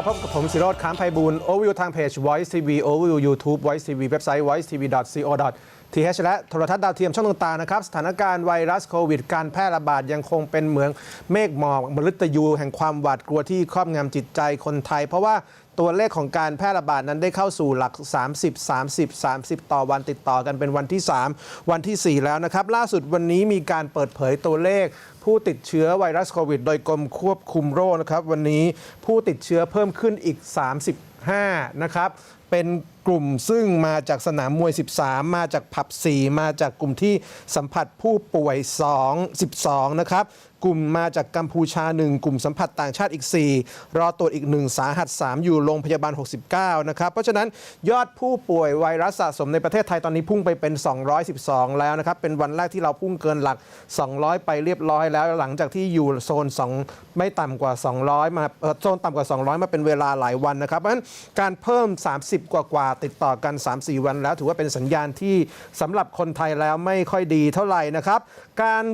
วัสดีครับพบกับผมสิโรธค้ามไพบูลโอวิวทางเพจ Voice TV Overview YouTube Voice TV เว็บไซต์ voice tv co th และโทรทัศน์ดาวเทียมช่องต่างๆนะครับสถานการณ์ไวรัสโควิด การแพร่ระบาดยังคงเป็นเหมืองเมฆหมอกมฤตยูแห่งความหวาดกลัวที่ครอบงำจิตใจคนไทย เพราะว่า ตัวเลขของการแพร่ระบาดนั้นได้เข้าสู่หลัก 30 30 30 ต่อวันติดต่อกันเป็นวันที่ 3 วันทีสี่ 4 แล้วนะครับ ล่าสุดวันนี้มีการเปิดเผยตัวเลขผู้ติดเชื้อไวรัสโควิด โดยกรมควบคุมโรคนะครับ วันนี้ผู้ติดเชื้อเพิ่มขึ้นอีก 35 นะครับ เป็น กลุ่มซึ่งมาจากสนามมวย 13 มาจากผับ 4 มาจากกลุ่มที่สัมผัสผู้ป่วย 2 12 นะครับ กลุ่มมาจากกัมพูชา 1 กลุ่มสัมผัสต่างชาติอีก 4 รอตรวจอีก 1 สาหัส 3 อยู่โรงพยาบาล 69 นะครับ เพราะฉะนั้นยอดผู้ป่วยไวรัสสะสมในประเทศไทยตอนนี้พุ่งไปเป็น 212 แล้วนะครับ เป็นวันแรกที่เราพุ่งเกินหลัก 200 ไปเรียบร้อยแล้วหลังจากที่อยู่โซน 2 ไม่ต่ำกว่า 200 มาโซนต่ำกว่า 200 มาเป็นเวลาหลายวันนะครับเพราะฉะนั้นการเพิ่ม 30 กว่ากว่าติดต่อกัน 3-4 วันแล้ว ถือว่าเป็นสัญญาณที่สำหรับคนไทยแล้วไม่ค่อยดีเท่าไหร่นะครับ การ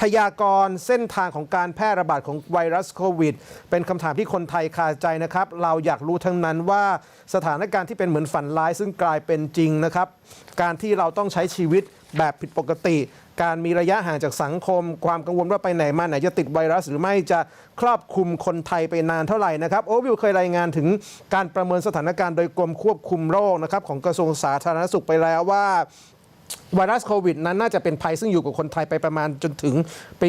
พยากรณ์เส้นทางของการแพร่ระบาดของไวรัสโควิด เป็นคำถามที่คนไทยคาใจนะครับ เราอยากรู้ทั้งนั้นว่าสถานการณ์ที่เป็นเหมือนฝันร้ายซึ่งกลายเป็นจริงนะครับ การที่เราต้องใช้ชีวิตแบบผิดปกติ การมีระยะห่างจากสังคม ความกังวลว่าไปไหนมาไหนจะติดไวรัส หรือไม่จะครอบคลุมคนไทยไปนานเท่าไหร่นะครับโอวิวเคยรายงานถึงการประเมินสถานการณ์โดยกรมควบคุมโรคนะครับของกระทรวงสาธารณสุขไปแล้วว่า ไวรัสโควิดนั้นน่าจะเป็นภัยซึ่งอยู่กับคนไทยไปประมาณจนถึงปี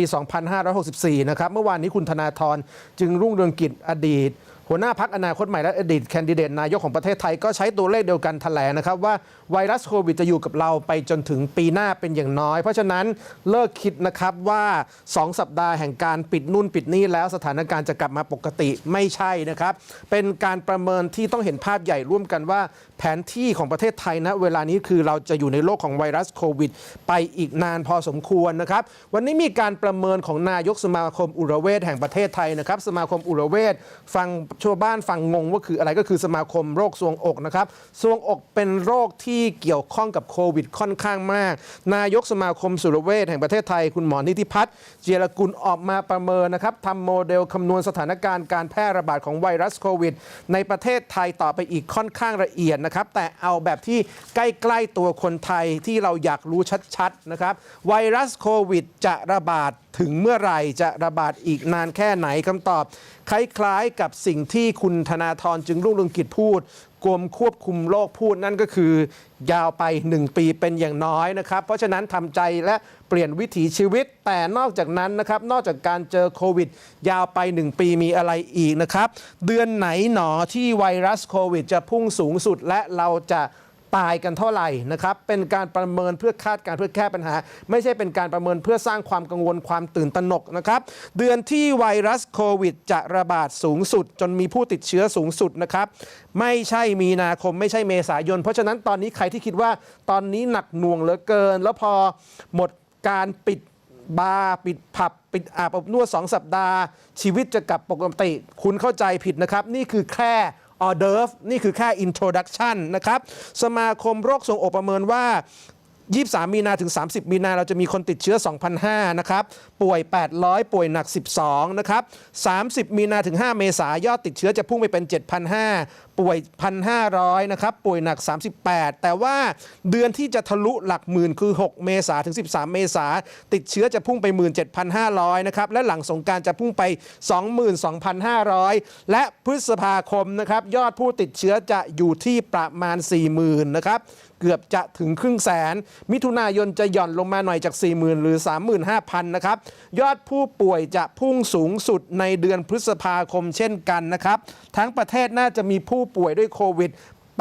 2564 นะครับ เมื่อวานนี้คุณธนาธรจึงรุ่งเรืองกิจอดีต หัวหน้าพักอนาคตใหม่และอดีตแคนดิเดตนายกของประเทศไทยก็ใช้ตัวเลขเดียวกันแถลงนะครับ ว่าไวรัสโควิดจะอยู่กับเราไปจนถึงปีหน้าเป็นอย่างน้อย เพราะฉะนั้นเลิกคิดนะครับว่า 2 สัปดาห์แห่งการปิดนู่นปิดนี่แล้วสถานการณ์จะกลับมาปกติไม่ใช่นะครับเป็นการประเมินที่ต้องเห็นภาพใหญ่ร่วมกันว่าแผนที่ของประเทศไทยนะเวลานี้คือเราจะอยู่ในโลกของไวรัสโควิด ไปอีกนานพอสมควรนะครับ วันนี้มีการประเมินของนายกสมาคมอุรเวชแห่งประเทศไทยนะครับ สมาคมอุรเวชฟังชาวบ้านฟังงงว่าคืออะไรก็คือสมาคมโรคทรวงอกนะครับทรวงอกเป็นโรคที่เกี่ยวข้องกับโควิดค่อนข้างมาก นายกสมาคมสุรเวชแห่งประเทศไทย คุณหมอนิติพัฒน์เจรกุลออกมาประเมินนะครับทำโมเดลคำนวณสถานการณ์การแพร่ระบาดของไวรัสโควิด ในประเทศไทยต่อไปอีกค่อนข้างละเอียดนะครับ แต่เอาแบบที่ใกล้ๆตัวคนไทยที่เราอยากรู้ชัดๆนะครับ ไวรัสโควิดจะระบาดถึงเมื่อไหร่จะระบาดอีกนานแค่ไหนคำตอบ คล้ายๆกับสิ่งที่คุณธนาธรจึงรุ่งเรืองกิจพูดกรมควบคุมโรคพูดนั่นก็คือ ยาวไป 1 ปีเป็นอย่างน้อยนะครับ เพราะฉะนั้นทำใจและเปลี่ยนวิถีชีวิต แต่นอกจากนั้นนะครับ นอกจากการเจอโควิด ยาวไป 1 ปีมีอะไรอีกนะครับ เดือนไหนหนอที่ไวรัสโควิด จะพุ่งสูงสุดและเราจะ ตายกันเท่าไหร่นะครับ เป็นการประเมินเพื่อคาดการณ์เพื่อแก้ปัญหา ไม่ใช่เป็นการประเมินเพื่อสร้างความกังวลความตื่นตระหนกนะครับ เดือนที่ไวรัสโควิด จะระบาดสูงสุด จนมีผู้ติดเชื้อสูงสุดนะครับ ไม่ใช่มีนาคมไม่ใช่เมษายน เพราะฉะนั้นตอนนี้ใครที่คิดว่าตอนนี้หนักหน่วงเหลือเกิน แล้วพอหมดการปิดบาร์ปิดผับ ปิดอาบอบนวด2สัปดาห์ ชีวิตจะกลับปกติ คุณเข้าใจผิดนะครับ นี่คือแค่ ออเดิร์ฟนี่คือแค่อินโทรดักชันนะครับ สมาคมโรคทรงอกประเมินว่า 23 มีนาถึง 30 มีนาเราจะมีคนติดเชื้อ2,500นะครับ ป่วย 800 ป่วยหนัก 12 นะครับ 30 มีนาถึง 5 เมษายอดติดเชื้อจะพุ่งไปเป็น7,500ป่วย 1,500 นะครับ ป่วยหนัก 38 แต่ว่าเดือนที่จะทะลุหลักหมื่นคือ 6 เมษาถึง 13 เมษาติดเชื้อจะพุ่งไป 17,500 นะครับ และหลังสงการจะพุ่งไป 22,500 และพฤษภาคมนะครับ ยอดผู้ติดเชื้อจะอยู่ที่ประมาณ 40,000 นะครับ กือบจะถึงครึ่งแสน มิถุนายนจะหย่อนลงมาหน่อยจาก 40,000 หรือ 35,000 นะครับ ยอดผู้ป่วยจะพุ่งสูงสุดในเดือนพฤษภาคมเช่นกันนะครับ ทั้งประเทศน่าจะมีผู้ป่วยด้วยโควิด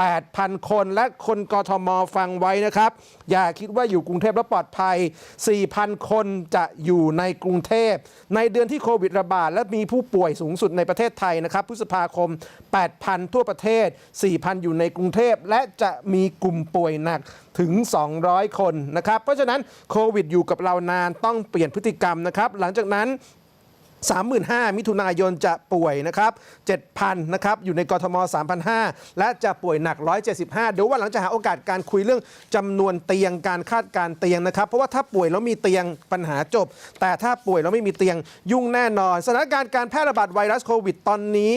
8,000 คนและคนกทมฟังไว้นะครับ อย่าคิดว่าอยู่กรุงเทพแล้วปลอดภัย 4,000 คนจะอยู่ในกรุงเทพ ในเดือนที่โควิดระบาดและมีผู้ป่วยสูงสุดในประเทศไทยนะครับพฤษภาคม 8,000 ทั่วประเทศ 4,000 อยู่ในกรุงเทพ และจะมีกลุ่มป่วยหนักถึง 200 คนนะครับ เพราะฉะนั้นโควิดอยู่กับเรานานต้องเปลี่ยนพฤติกรรมนะครับ หลังจากนั้น 35,000 มิถุนายนจะป่วยนะครับ 7,000 นะครับ อยู่ในกรทม 3,500 และจะป่วยหนัก 175 เดี๋ยววันหลังจะหาโอกาสการคุยเรื่องจำนวนเตียงการคาดการเตียงนะครับ เพราะว่าถ้าป่วยแล้วมีเตียงปัญหาจบ แต่ถ้าป่วยแล้วไม่มีเตียงยุ่งแน่นอน สถานการณ์การแพร่ระบาดไวรัสโควิดตอนนี้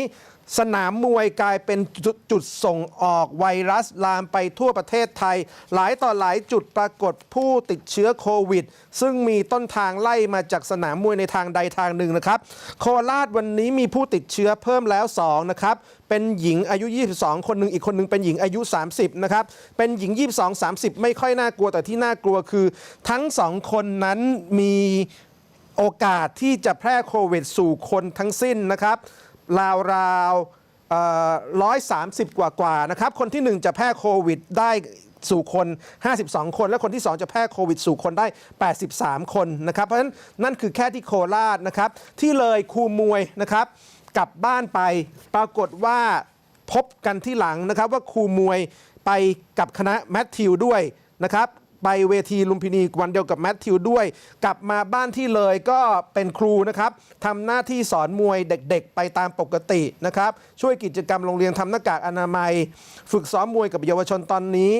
สนามมวยกลายเป็นจุดจุดส่งออกไวรัสลามไปทั่วประเทศไทย หลายต่อหลายจุดปรากฏผู้ติดเชื้อโควิด ซึ่งมีต้นทางไล่มาจากสนามมวยในทางใดทางหนึ่งนะครับ โคราชวันนี้มีผู้ติดเชื้อเพิ่มแล้ว 2 นะครับ เป็นหญิงอายุ 22 คนหนึ่งอีกคนหนึ่งเป็นหญิงอายุ 30 นะครับ เป็นหญิง 22 30 ไม่ค่อยน่ากลัวแต่ที่น่ากลัวคือ ทั้งสองคนนั้นมีโอกาสที่จะแพร่โควิดสู่คนทั้งสิ้นนะครับ ราวราวร้อยสามสิบกว่ากว่านะครับ คนที่ 1 จะแพร่โควิดได้สู่คน 52 คน และคนที่ 2 จะแพร่โควิดสู่คนได้ 83 คนนะครับ เพราะฉะนั้นนั่นคือแค่ที่โคราชนะครับ ที่เลยครูมวยนะครับ กลับบ้านไปปรากฏว่าพบกันที่หลังนะครับว่าครูมวยไปกับคณะแมทธิวด้วยนะครับ ไปเวทีลุมพินีวันเดียวกับแมทธิวด้วย กลับมาบ้านที่เลยก็เป็นครูนะครับทำหน้าที่สอนมวยเด็กๆ ไปตามปกตินะครับ ช่วยกิจกรรมโรงเรียนทำหน้ากากอนามัย ฝึกซ้อมมวยกับเยาวชนตอนนี้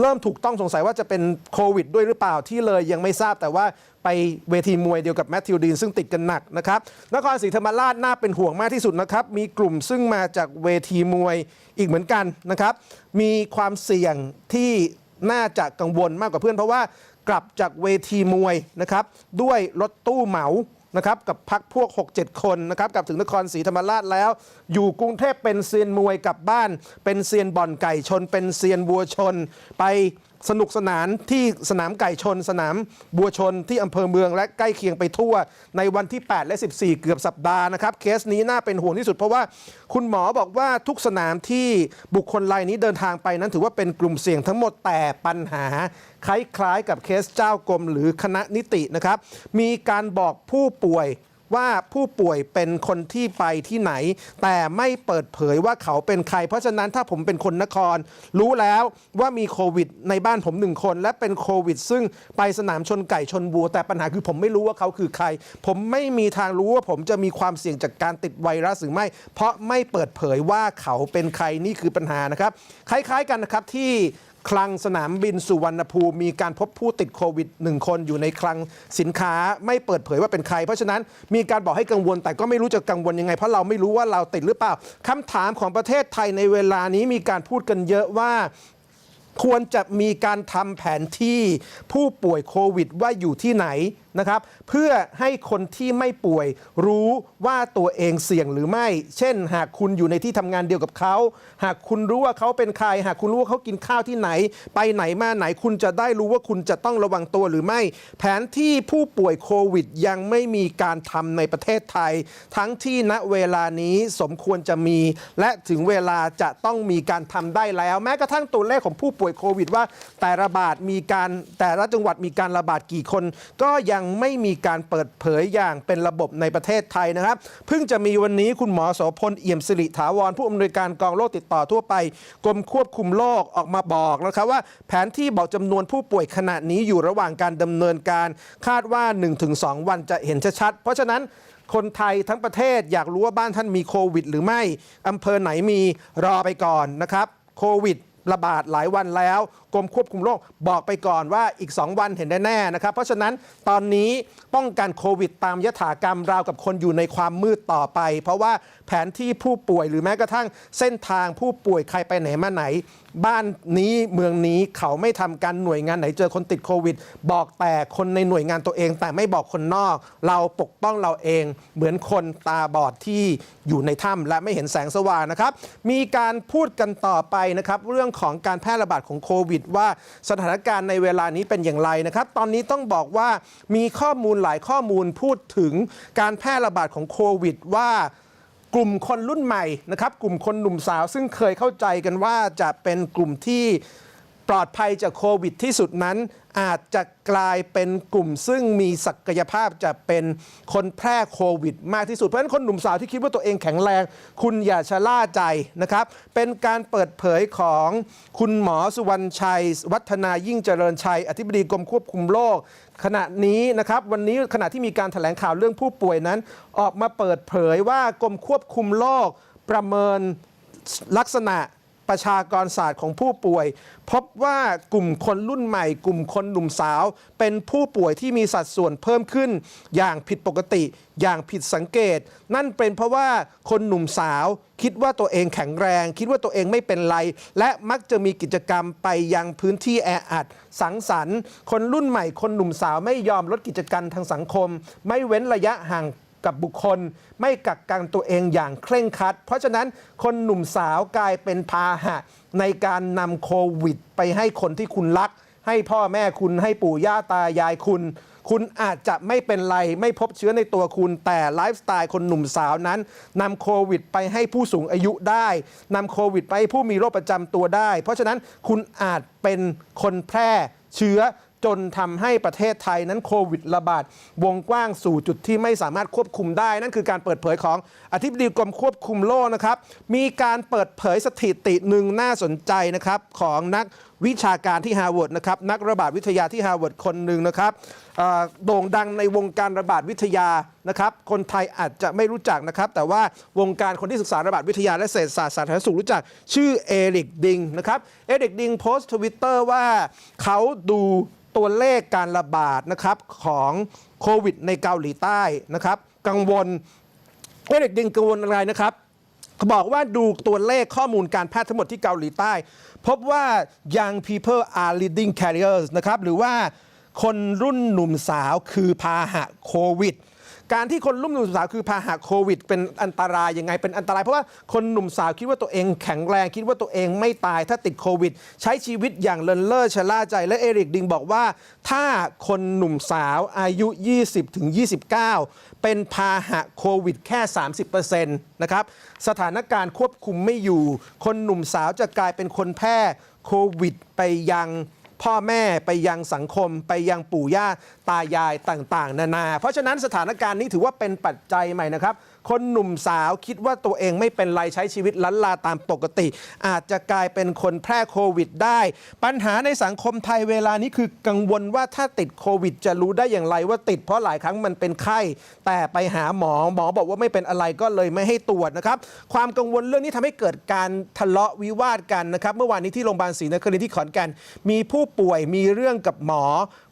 เริ่มถูกต้องสงสัยว่าจะเป็นโควิด ด้วยหรือเปล่าที่เลยยังไม่ทราบแต่ว่าไปเวทีมวยเดียวกับแมทธิวดีนซึ่งติดกันหนักนะครับ นครศรีธรรมราชน่าเป็นห่วงมากที่สุดนะครับ มีกลุ่มซึ่งมาจากเวทีมวยอีกเหมือนกันนะครับ มีความเสี่ยงที่ น่าจะกังวลมากกว่าเพื่อนเพราะว่ากลับจากเวทีมวยนะครับด้วยรถตู้เหมานะครับกับพักพวก 6-7 คนนะครับกลับถึงนครศรีธรรมราชแล้ว อยู่กรุงเทพเป็นเซียนมวยกลับบ้าน เป็นเซียนบ่อนไก่ชน เป็นเซียนวัวชนไป สนุกสนานที่สนามไก่ชน สนามบัวชนที่อำเภอเมืองและใกล้เคียงไปทั่ว ในวันที่ 8 และ 14 เกือบสัปดาห์นะครับเคสนี้น่าเป็นห่วงที่สุดเพราะว่าคุณหมอบอกว่าทุกสนามที่บุคคลรายนี้เดินทางไปนั้นถือว่าเป็นกลุ่มเสี่ยงทั้งหมดแต่ปัญหา คล้ายๆ กับเคสเจ้ากรมหรือคณะนิตินะครับมีการบอกผู้ป่วย ว่าผู้ป่วยเป็นคนที่ไปที่ไหน แต่ไม่เปิดเผยว่าเขาเป็นใคร เพราะฉะนั้นถ้าผมเป็นคนนคร รู้แล้วว่ามีโควิดในบ้านผมหนึ่งคน และเป็นโควิด ซึ่งไปสนามชนไก่ชนวัว แต่ปัญหาคือผมไม่รู้ว่าเขาคือใคร ผมไม่มีทางรู้ว่าผมจะมีความเสี่ยงจากการติดไวรัสหรือไม่ เพราะไม่เปิดเผยว่าเขาเป็นใครนี่คือปัญหานะครับ คล้ายๆกันนะครับที่ คลังสนามบินสุวรรณภูมิมีการพบผู้ติดโควิดหนึ่งคนอยู่ในคลังสินค้าไม่เปิดเผยว่าเป็นใคร เพราะฉะนั้นมีการบอกให้กังวล แต่ก็ไม่รู้จะกังวลยังไง เพราะเราไม่รู้ว่าเราติดหรือเปล่าคำถามของประเทศไทยในเวลานี้มีการพูดกันเยอะว่าควรจะมีการทำแผนที่ผู้ป่วยโควิดว่าอยู่ที่ไหน นะครับ เพื่อให้คนที่ไม่ป่วยรู้ว่าตัวเองเสี่ยงหรือไม่ เช่น หากคุณอยู่ในที่ทำงานเดียวกับเขา หากคุณรู้ว่าเขาเป็นใคร หากคุณรู้ว่าเขากินข้าวที่ไหน ไปไหนมาไหนคุณจะได้รู้ว่าคุณจะต้องระวังตัวหรือไม่ แผนที่ผู้ป่วยโควิดยังไม่มีการทำในประเทศไทย ทั้งที่ณเวลานี้สมควรจะมี และถึงเวลาจะต้องมีการทำได้แล้ว แม้กระทั่งตัวเลขของผู้ป่วยโควิดว่าแต่ระบาดมีการแต่ละจังหวัดมีการระบาดกี่คน ก็ยังไม่มีการเปิดเผยอย่างเป็นระบบในประเทศไทยนะครับ เพิ่งจะมีวันนี้คุณหมอโสพลเอี่ยมสิริถาวรผู้อำนวยการกองโรคติดต่อทั่วไปกรมควบคุมโรคออกมาบอกนะครับว่าแผนที่บอกจำนวนผู้ป่วยขณะนี้อยู่ระหว่างการดำเนินการ คาดว่า 1-2 วันจะเห็นชัดๆเพราะฉะนั้นคนไทยทั้งประเทศอยากรู้ว่าบ้านท่านมีโควิด หรือไม่อำเภอไหนมีรอไปก่อนนะครับ โควิด ระบาดหลายวันแล้ว กรมควบคุมโรคบอกไปก่อนว่าอีก 2 วันเห็นแน่ๆนะครับ เพราะฉะนั้นตอนนี้ป้องกันโควิดตามยถากรรมราวกับคนอยู่ในความมืดต่อไป เพราะว่าแผนที่ผู้ป่วยหรือแม้กระทั่งเส้นทางผู้ป่วยใครไปไหนมาไหน บ้านนี้เมืองนี้เขาไม่ทำการหน่วยงานไหนเจอคนติดโควิด บอกแต่คนในหน่วยงานตัวเอง แต่ไม่บอกคนนอก เราปกป้องเราเอง เหมือนคนตาบอดที่อยู่ในถ้ำและไม่เห็นแสงสว่างนะครับ มีการพูดกันต่อไปนะครับ เรื่องของการแพร่ระบาดของโควิด ว่าสถานการณ์ในเวลานี้เป็นอย่างไรนะครับ ตอนนี้ต้องบอกว่ามีข้อมูลหลายข้อมูลพูดถึงการแพร่ระบาดของโควิดว่า กลุ่มคนรุ่นใหม่นะครับกลุ่มคนหนุ่มสาวซึ่งเคยเข้าใจกันว่าจะเป็นกลุ่มที่ ลอดภัยจากโควิดที่สุดนั้น อาจจะกลายเป็นกลุ่มซึ่งมีศักยภาพจะเป็นคนแพร่โควิด มากที่สุด เพราะฉะนั้นคนหนุ่มสาวที่คิดว่าตัวเองแข็งแรง คุณอย่าชะล่าใจนะครับ เป็นการเปิดเผยของคุณหมอสุวรรณชัย วัฒนายิ่งเจริญชัย อธิบดีกรมควบคุมโรคขณะนี้นะครับวันนี้ขณะที่มีการแถลงข่าวเรื่องผู้ป่วยนั้น ออกมาเปิดเผยว่ากรมควบคุมโรคประเมินลักษณะ ประชากรศาสตร์ของผู้ป่วย พบว่ากลุ่มคนรุ่นใหม่ กลุ่มคนหนุ่มสาว เป็นผู้ป่วยที่มีสัดส่วนเพิ่มขึ้น อย่างผิดปกติ อย่างผิดสังเกต นั่นเป็นเพราะว่าคนหนุ่มสาว คิดว่าตัวเองแข็งแรง คิดว่าตัวเองไม่เป็นไร และมักจะมีกิจกรรมไปยังพื้นที่แออัด สังสรรค์ คนรุ่นใหม่ คนหนุ่มสาวไม่ยอมลดกิจกรรมทางสังคม ไม่เว้นระยะห่าง กับบุคคล ไม่กักกันตัวเองอย่างเคร่งครัด เพราะฉะนั้นคนหนุ่มสาวกลายเป็นพาหะ ในการนำโควิด ไปให้คนที่คุณรัก ให้พ่อแม่คุณให้ปู่ย่าตายายคุณ คุณอาจจะไม่เป็นไรไม่พบเชื้อในตัวคุณ แต่ไลฟ์สไตล์คนหนุ่มสาวนั้นนำโควิด ไปให้ผู้สูงอายุได้นำโควิด ไปให้ผู้มีโรคประจำตัวได้ เพราะฉะนั้นคุณอาจเป็นคนแพร่เชื้อ จนทำให้ประเทศไทยนั้นโควิดระบาด วงกว้างสู่จุดที่ไม่สามารถควบคุมได้ นั่นคือการเปิดเผยของอธิบดีกรมควบคุมโรคนะครับ มีการเปิดเผยสถิติหนึ่งน่าสนใจนะครับของนัก วิชาการที่ฮาร์วาร์ดนะครับนักระบาดวิทยาที่ฮาร์วาร์ดคนหนึ่งนะครับโด่งดังในวงการระบาดวิทยานะครับคนไทยอาจจะไม่รู้จักนะครับ แต่ว่าวงการคนที่ศึกษาระบาดวิทยาและเศรษฐศาสตร์สาธารณสุขรู้จัก ชื่อเอริกดิงนะครับเอริกดิงโพสต์ทวิตเตอร์ว่าเขาดูตัวเลขการระบาดนะครับของโควิดในเกาหลีใต้นะครับ กังวลเอเด็กดิงกังวลอะไรนะครับเขาบอกว่าดูตัวเลขข้อมูลการแพทย์ทั้งหมดที่เกาหลีใต้ พบว่า young people are leading carriers นะครับหรือว่าคนรุ่นหนุ่มสาวคือพาหะโควิด การที่คนรุ่นหนุ่มสาวคือพาหะโควิด เป็นอันตรายยังไงเป็นอันตรายเพราะว่าคนหนุ่มสาวคิดว่าตัวเองแข็งแรงคิดว่าตัวเองไม่ตายถ้าติดโควิด ใช้ชีวิตอย่างเลินเล่อชะล่าใจ และเอริกดิงบอกว่า ถ้าคนหนุ่มสาวอายุ 20ถึง29 เป็นพาหะโควิด แค่ 30%นะครับสถานการณ์ควบคุมไม่อยู่ คนหนุ่มสาวจะกลายเป็นคนแพร่โควิด ไปยัง พ่อแม่ไปยังสังคม ไปยังปู่ย่าตายายต่าง ๆ นานา เพราะฉะนั้นสถานการณ์นี้ถือว่าเป็นปัจจัยใหม่นะครับ คนหนุ่มสาวคิดว่าตัวเองไม่เป็นไรใช้ชีวิตลันลาตามปกติ อาจจะกลายเป็นคนแพร่โควิดได้ ปัญหาในสังคมไทยเวลานี้คือกังวลว่าถ้าติดโควิด จะรู้ได้อย่างไรว่าติดเพราะหลายครั้งมันเป็นไข้ แต่ไปหาหมอหมอบอกว่าไม่เป็นอะไรก็เลยไม่ให้ตรวจนะครับ ความกังวลเรื่องนี้ทำให้เกิดการทะเลาะวิวาทกันนะครับ เมื่อวานนี้ที่โรงพยาบาลศรีนครินทร์ที่ขอนแก่นมีผู้ป่วยมีเรื่องกับหมอ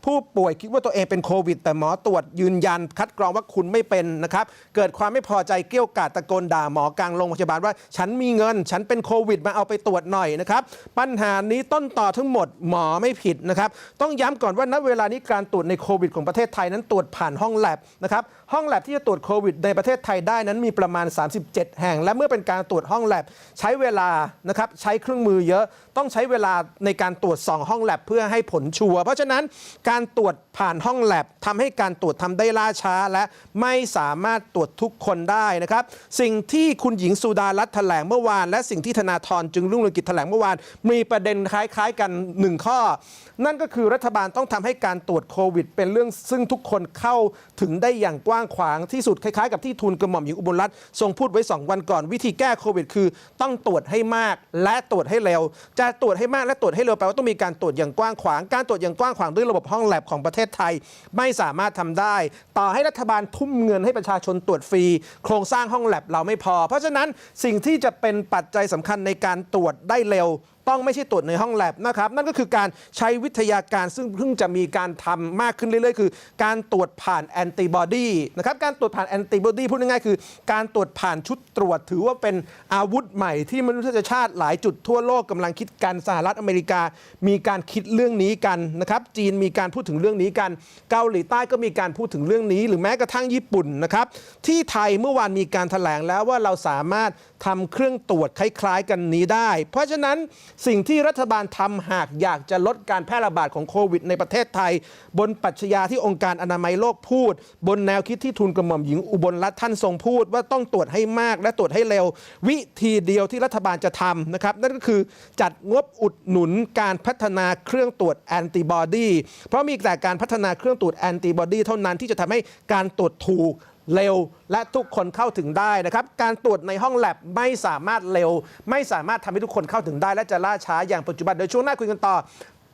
ผู้ป่วยคิดว่าตัวเองเป็นโควิด แต่หมอตรวจยืนยัน คัดกรองว่าคุณไม่เป็นนะครับ เกิดความไม่พอใจเกี้ยวกาดตะโกนด่าหมอกลางโรงพยาบาลว่า ฉันมีเงิน ฉันเป็นโควิด มาเอาไปตรวจหน่อยนะครับ ปัญหานี้ต้นต่อทั้งหมดหมอไม่ผิดนะครับ ต้องย้ำก่อนว่าณเวลานี้การตรวจในโควิดของประเทศไทยนั้นตรวจผ่านห้องแลบนะครับ ห้องแลบที่จะตรวจโควิดในประเทศไทยได้นั้นมีประมาณ 37 แห่ง และเมื่อเป็นการตรวจห้องแลบใช้เวลานะครับใช้เครื่องมือเยอะต้องใช้เวลาในการตรวจสองห้องแลบเพื่อให้ผลชัวร์เพราะฉะนั้นการตรวจผ่านห้องแลบทำให้การตรวจทำได้ล่าช้า และไม่สามารถตรวจทุกคนได้นะครับสิ่งที่คุณหญิงสุดารัตน์แถลงเมื่อวาน และสิ่งที่ธนาธรจึงรุ่งเรืองกิจแถลงเมื่อวาน มีประเด็นคล้ายๆ กันหนึ่งข้อ นั่นก็คือรัฐบาลต้องทำให้การตรวจโควิด เป็นเรื่องซึ่งทุกคนเข้าถึงได้อย่างกว้างขวางที่สุดคล้ายๆกับที่ทูลกระหม่อมหญิงอุบลรัตน์ทรงพูดไว้ 2 วันก่อน วิธีแก้โควิด คือ ต้องตรวจให้มากและตรวจให้เร็ว จะตรวจให้มากและตรวจให้เร็วแปลว่าต้องมีการตรวจอย่างกว้างขวาง การตรวจอย่างกว้างขวางด้วยระบบห้องแลบของประเทศไทย ไม่สามารถทำได้ ต่อให้รัฐบาลทุ่มเงินให้ประชาชนตรวจฟรี โครงสร้างห้องแลบเราไม่พอ เพราะฉะนั้นสิ่งที่จะเป็นปัจจัยสำคัญในการตรวจได้เร็วต้องไม่ใช่ตรวจในห้องแลบนะครับ นั่นก็คือการใช้วิทยาการซึ่งเพิ่งจะมีการทำมากขึ้นเรื่อยๆ คือ การตรวจผ่านแอนติบอดีนะครับการตรวจผ่านแอนติบอดีพูดง่ายๆคือ การตรวจผ่านชุดตรวจถือว่าเป็นอาวุธใหม่ที่มนุษยชาติหลายจุดทั่วโลกกำลังคิดกันสหรัฐอเมริกา มีการคิดเรื่องนี้กันนะครับจีนมีการพูดถึงเรื่องนี้กันเกาหลีใต้ก็มีการพูดถึงเรื่องนี้ หรือแม้กระทั่งญี่ปุ่นนะครับที่ไทยเมื่อวานมีการแถลงแล้วว่าเราสามารถ ทำเครื่องตรวจคล้ายๆ กันนี้ได้ เพราะฉะนั้นสิ่งที่รัฐบาลทำหากอยากจะลดการแพร่ระบาดของโควิด ในประเทศไทย บนปรัชญาที่องค์การอนามัยโลกพูด บนแนวคิดที่ทูลกระหม่อมหญิงอุบลรัตน์ท่านทรงพูด ว่าต้องตรวจให้มากและตรวจให้เร็ว วิธีเดียวที่รัฐบาลจะทำนะครับนั่นก็คือจัดงบอุดหนุนการพัฒนาเครื่องตรวจแอนติบอดีเพราะมีแต่การพัฒนาเครื่องตรวจแอนติบอดีเท่านั้นที่จะทำให้การตรวจถูก เร็ว และทุกคนเข้าถึงได้นะครับ การตรวจในห้องแลบไม่สามารถเร็ว ไม่สามารถทำให้ทุกคนเข้าถึงได้ และจะล่าช้าอย่างปัจจุบัน โดยช่วงหน้าคุยกันต่อ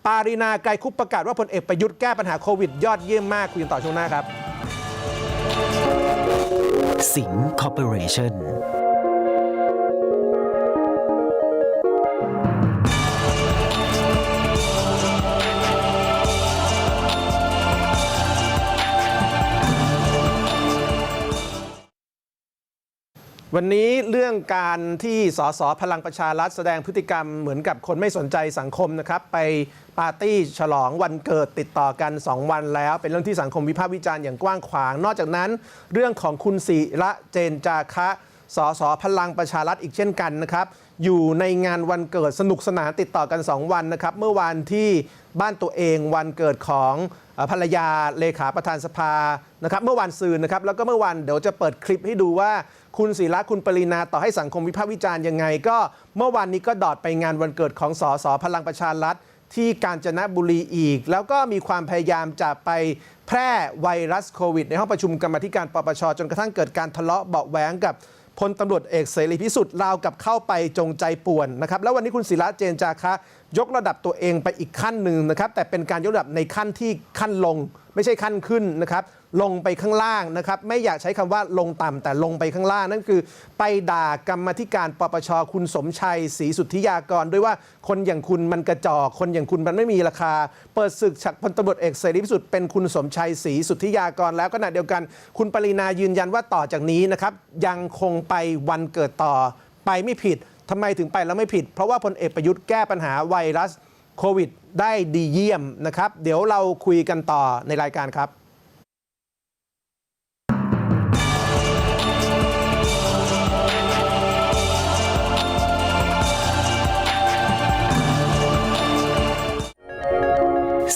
ปารีนาไกรคุปประกาศว่าพลเอกประยุทธ์แก้ปัญหาโควิดยอดเยี่ยมมากคุยกันต่อช่วงหน้าครับสิงห์คอร์ปอเรชั่น วันนี้เรื่องการที่สสพลังประชารัฐแสดงพฤติกรรมเหมือนกับคนไม่สนใจสังคมนะครับ ไปปาร์ตี้ฉลองวันเกิดติดต่อกัน 2 วันแล้ว เป็นเรื่องที่สังคมวิพากษ์วิจารณ์อย่างกว้างขวาง นอกจากนั้น เรื่องของคุณศิระเจนจาคะสสพลังประชารัฐอีกเช่นกันนะครับ อยู่ในงานวันเกิดสนุกสนานติดต่อกัน 2 วันนะครับ เมื่อวานที่บ้านตัวเองวันเกิดของภรรยาเลขาประธานสภานะครับ เมื่อวันซืนนะครับ แล้วก็เมื่อวันเดี๋ยวจะเปิดคลิปให้ดูว่า คุณศิระคุณปรินาต่อให้สังคมวิพากษ์วิจารณ์ยังไง ก็เมื่อวานนี้ก็ดอดไปงานวันเกิดของสสพลังประชารัฐที่กาญจนบุรีอีก แล้วก็มีความพยายามจะไปแพร่ไวรัสโควิด ในห้องประชุมกรรมธิการปปชจนกระทั่งเกิดการทะเลาะเบาะแว้งกับพลตำรวจเอกเสรีพิสุทธิ์ราวกับเข้าไปจงใจป่วนนะครับแล้ววันนี้คุณศิระเจนจาคะ ยกระดับตัวเองไปอีกขั้นหนึ่งนะครับแต่เป็นการยกระดับในขั้นที่ขั้นลง ไม่ใช่ขั้นขึ้นนะครับ ลงไปข้างล่างนะครับไม่อยากใช้คำว่าลงต่ำแต่ลงไปข้างล่าง นั่นคือ ไปด่ากรรมธิการปปชคุณสมชัยศรีสุทธิยากร ด้วยว่าคนอย่างคุณมันกระจอกคนอย่างคุณมันไม่มีราคา เปิดศึกฉักพลตำรวจเอกเสรีพิสุทธิ์เป็นคุณสมชัยศรีสุทธิยากร แล้วขณะเดียวกัน คุณปรินายืนยันว่าต่อจากนี้นะครับยังคงไปวันเกิดต่อไปไม่ผิดทำไมถึงไปแล้วไม่ผิด เพราะว่าพลเอกประยุทธ์แก้ปัญหาไวรัสโควิดได้ดีเยี่ยมนะครับ เดี๋ยวเราคุยกันต่อในรายการครับ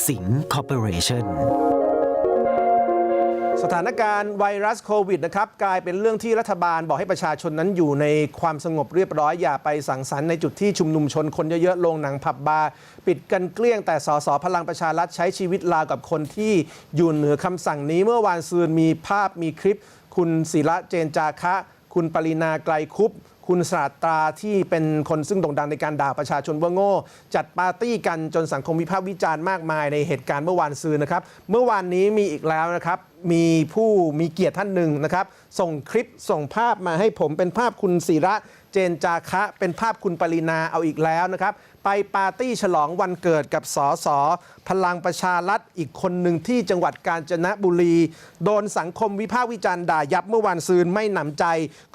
สิงห์คอร์ปอเรชั่นสถานการณ์ไวรัสโควิดนะครับกลายเป็นเรื่องที่รัฐบาลบอกให้ประชาชนนั้นอยู่ในความสงบเรียบร้อย อย่าไปสังสรรค์ในจุดที่ชุมนุมชนคนเยอะๆลงหนังผับบาร์ปิดกันเกลี้ยงแต่สสพลังประชารัฐใช้ชีวิตราวกับคนที่อยู่เหนือคำสั่งนี้เมื่อวานซืนมีภาพมีคลิป คุณศิระเจนจาคะ คุณปรินาไกลคุป คุณสราตราที่เป็นคนซึ่งโด่งดังในการด่าประชาชนว่าโง่ จัดปาร์ตี้กันจนสังคมวิพากษ์วิจารณ์มากมายในเหตุการณ์เมื่อวานซืนนะครับ เมื่อวานนี้มีอีกแล้วนะครับ มีผู้มีเกียรติท่านหนึ่งนะครับ ส่งคลิปส่งภาพมาให้ผมเป็นภาพคุณศิระเจนจาคะ เป็นภาพคุณปรินาเอาอีกแล้วนะครับ ไปปาร์ตี้ฉลองวันเกิดกับสสพลังประชารัฐอีกคนหนึ่งที่จังหวัดกาญจนบุรี โดนสังคมวิพากษ์วิจารณ์ด่ายับเมื่อวันซืนไม่หนำใจ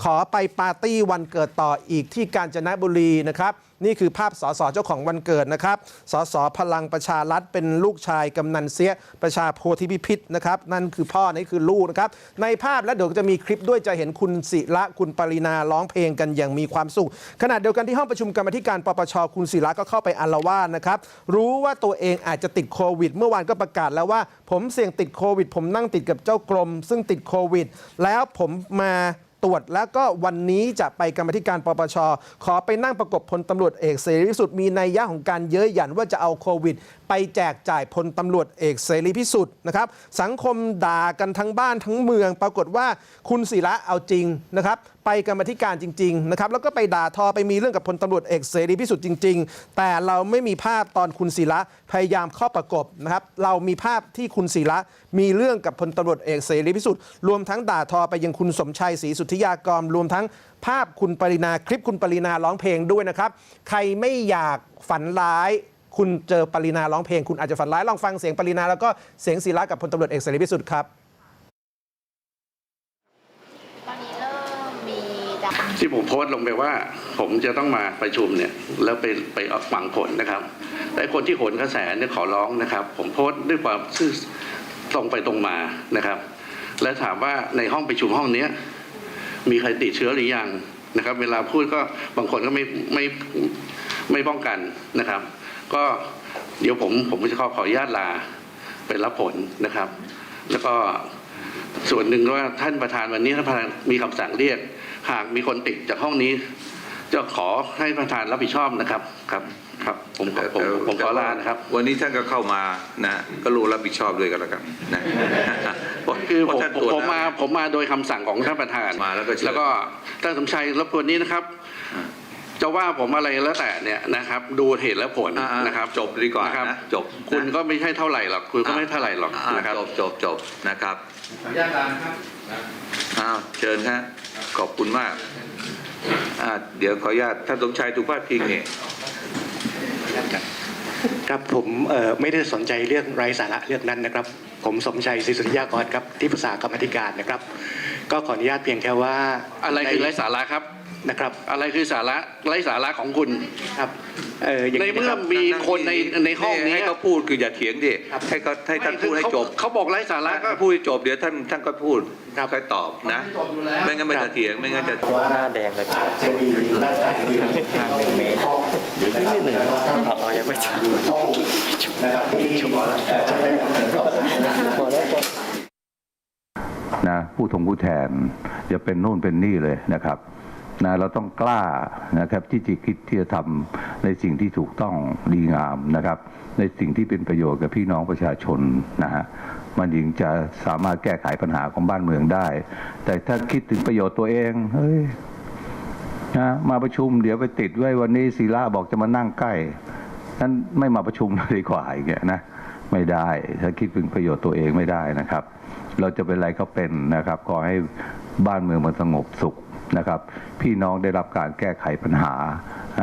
ขอไปปาร์ตี้วันเกิดต่ออีกที่กาญจนบุรีนะครับนี่คือภาพสสเจ้าของวันเกิดนะครับสสพลังประชารัฐเป็นลูกชายกำนันเสียประชาโพธิพิพิธนะครับนั่นคือพ่อนี่คือลูกนะครับในภาพแล้วเดี๋ยวจะมีคลิปด้วยจะเห็นคุณศิระคุณปรินาร้องเพลงกันอย่างมีความสุข ขณะเดียวกันที่ห้องประชุมกรรมธิการปปชคุณศิระก็เข้าไปอาละวาดนะครับรู้ว่าตัวเองอาจจะติดโควิด เมื่อวานก็ประกาศแล้วว่า ผมเสี่ยงติดโควิด ผมนั่งติดกับเจ้ากรม ซึ่งติดโควิด แล้วผมมา ตรวจ แล้วก็วันนี้จะไปกรรมธิการปปชขอไปนั่งประกบพลตำรวจเอกเสรีพิสุทธิ์มีนัยยะของการเย้ยหยันว่าจะเอาโควิดไปแจกจ่ายพลตำรวจเอกเสรีพิสุทธิ์นะครับสังคมด่ากันทั้งบ้านทั้งเมือง ปรากฏว่าคุณศิระเอาจริงนะครับไปกรรมธิการจริงๆนะครับแล้วก็ไปด่าทอไปมีเรื่องกับพลตำรวจเอกเสรีพิสุทธิ์จริง ๆ แต่เราไม่มีภาพตอนคุณศิระพยายามเข้าประกบนะครับเรามีภาพที่คุณศิระมีเรื่องกับพลตำรวจเอกเสรีพิสุทธิ์รวมทั้งด่าทอไปยังคุณสมชัยศรีสุทธิยากรรวมทั้งภาพคุณปรินาคลิปคุณปรินาร้องเพลงด้วยนะครับ ใครไม่อยากฝันร้าย คุณเจอปรินาร้องเพลงคุณอาจจะฝันร้ายลองฟังเสียงปรินาแล้วก็เสียงศิระกับพลตำรวจเอกเสรีพิสุทธิ์ครับ ตอนนี้เริ่มมีดราที่ผมโพสต์ลงไปว่า ผมจะต้องมาประชุมเนี่ยแล้วไปไปออกฟังผลนะครับ แต่คนที่โหนกระแสเนี่ยขอร้องนะครับ ผมโพสต์ด้วยความซื่อตรงไปตรงมานะครับ และถามว่าในห้องประชุมห้องเนี้ยมีใครติดเชื้อหรือยังนะครับ เวลาพูดก็บางคนก็ไม่ไม่ไม่ป้องกันนะครับ ก็เดี๋ยวผมผมจะขอขออนุญาตลาไปรับผลนะครับ แล้วก็ส่วนหนึ่งว่าท่านประธานวันนี้ท่านประธานมีคำสั่งเรียก หากมีคนติดจากห้องนี้ จะขอให้ประธานรับผิดชอบนะครับครับครับผมขอผมผมขอลานะครับ วันนี้ท่านก็เข้ามานะก็รู้รับผิดชอบด้วยกันแล้วกันนะคือเพผมราะท่านผมตรวจผมมาแล้วผมมาโดยคำสั่งของท่านประธานมาแล้วก็เชิญแล้วก็ท่านสมชัยรบกวนนี้นะครับ จะว่าผมอะไรแล้วแต่เนี่ยนะครับ ดูเหตุและผลอ่าๆนะครับจบดีกว่านะครับนะจบคุณก็ไม่ใช่เท่าไหร่หรอกคุณก็ไม่เท่าไหร่หรอกานะครับ จบจบจบนะครับขออนุญาตลาครับ อ้าวเชิญฮะขอบคุณมากอ่าเดี๋ยวขออนุญาตท่านสมชัยถูกพาดพิงเนี่ยครับผมเอ่อไม่ได้สนใจเรื่องไร้สาระเรื่องนั้นนะครับ ผมสมชัยศรีสุริยากรครับที่ปรึกษากรรมาธิการนะครับ ก็ขออนุญาตเพียงแค่ว่าอะไรคือไร้สาระครับ นะครับ อะไรคือสาระไร้สาระของคุณครับ เอออย่างในนี้เมื่นะอครับมีคนในในห้องนี้ให้เขาพูดคืออย่าเถียงดิครับ ให้เขาให้ท่านไม่คืพูอดให้เขาจบเขาบอกไร้สาระก็ ถ้าพูดให้จบเดี๋ยวท่านท่านก็พูดครับ ค่อยตอบนะจบอยู่แล้วไม่งั้นไม่จะเถียงไม่งั้นจะหน้าแดงเลยครับจะมีหน้าหนึ่งเมตรหรือนิดหนึ่งอ๋อยังไม่ถึงนะผู้ทงผู้แทนจะเป็นโน่นเป็นนี่เลยนะครับ นะเราต้องกล้านะครับที่จะคิดที่จะทำในสิ่งที่ถูกต้องดีงามนะครับ ในสิ่งที่เป็นประโยชน์กับพี่น้องประชาชนนะฮะมันถึงจะสามารถแก้ไขปัญหาของบ้านเมืองได้ แต่ถ้าคิดถึงประโยชน์ตัวเองเฮ้ยนะมาประชุมเดี๋ยวไปติดไว้วันนี้ศิระบอกจะมานั่งใกล้นั้นไม่มาประชุมเลยดีกว่าอย่างเงี้ยนะไม่ได้ถ้าคิดถึงประโยชน์ตัวเองไม่ได้นะครับ เราจะเป็นอะไรก็เป็นนะครับขอให้บ้านเมืองมันสงบสุข นะครับ พี่น้องได้รับการแก้ไขปัญหา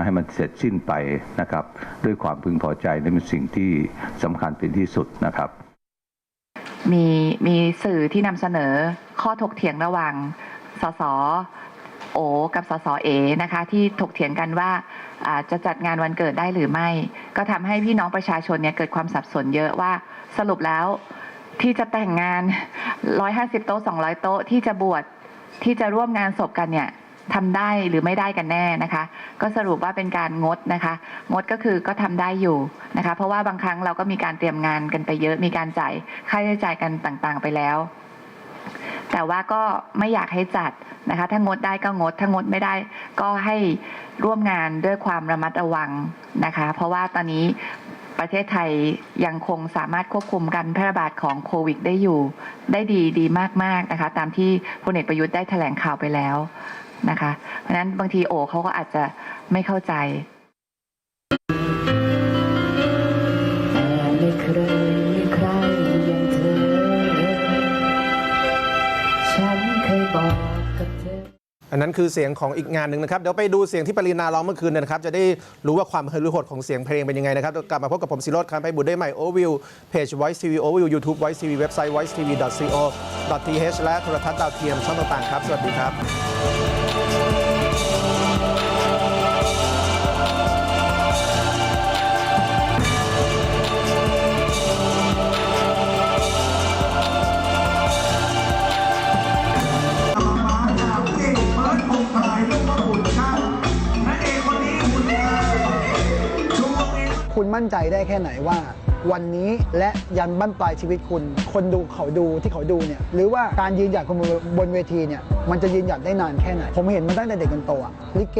ให้มันเสร็จสิ้นไปนะครับ ด้วยความพึงพอใจนี่เป็นสิ่งที่สำคัญเป็นที่สุดนะครับ มีมีสื่อที่นำเสนอข้อถกเถียงระหว่างสสโอกับสสเอนะคะ ที่ถกเถียงกันว่าจะจัดงานวันเกิดได้หรือไม่ ก็ทำให้พี่น้องประชาชนเนี่ยเกิดความสับสนเยอะว่าสรุปแล้วที่จะแต่งงาน 150 โต๊ะ 200 โต๊ะ ที่จะบวช ที่จะร่วมงานศพกันเนี่ยทำได้หรือไม่ได้กันแน่นะคะ ก็สรุปว่าเป็นการงดนะคะ งดก็คือก็ทำได้อยู่นะคะ เพราะว่าบางครั้งเราก็มีการเตรียมงานกันไปเยอะมีการจ่ายค่าใช้จ่ายกันต่างๆ ไปแล้ว แต่ว่าก็ไม่อยากให้จัดนะคะ ถ้างดได้ก็งด ถ้างดไม่ได้ก็ให้ร่วมงานด้วยความระมัดระวังนะคะ เพราะว่าตอนนี้ ประเทศไทยยังคงสามารถควบคุมการแพร่ระบาดของโควิด ได้อยู่ ได้ดีดีมากๆนะคะ ตามที่พลเอกประยุทธ์ได้แถลงข่าวไปแล้วนะคะ เพราะนั้นบางทีโอเขาก็อาจจะไม่เข้าใจ ไม่เคย อันนั้นคือเสียงของอีกงานหนึ่งนะครับ เดี๋ยวไปดูเสียงที่ปรินาร้องเมื่อคืนนะครับ จะได้รู้ว่าความเฮือหดของเสียงเพลงเป็นยังไงนะครับ กลับมาพบกับผมศิโรธคันไปบุตรได้ใหม่โอวิวเพจ Voice TV โอวิว YouTube Voice TV เว็บไซต์ voice tv co th และโทรทัศน์ดาวเทียมช่องต่างๆครับ สวัสดีครับ มั่นใจได้แค่ไหนว่า วันนี้และยันบั้นปลายชีวิตคุณ คนดูเขาดูที่เขาดูเนี่ยหรือว่าการยืนหยัดคนบนเวทีเนี่ยมันจะยืนหยัดได้นานแค่ไหน ผมเห็นมาตั้งแต่เด็กจนโตอะลิเก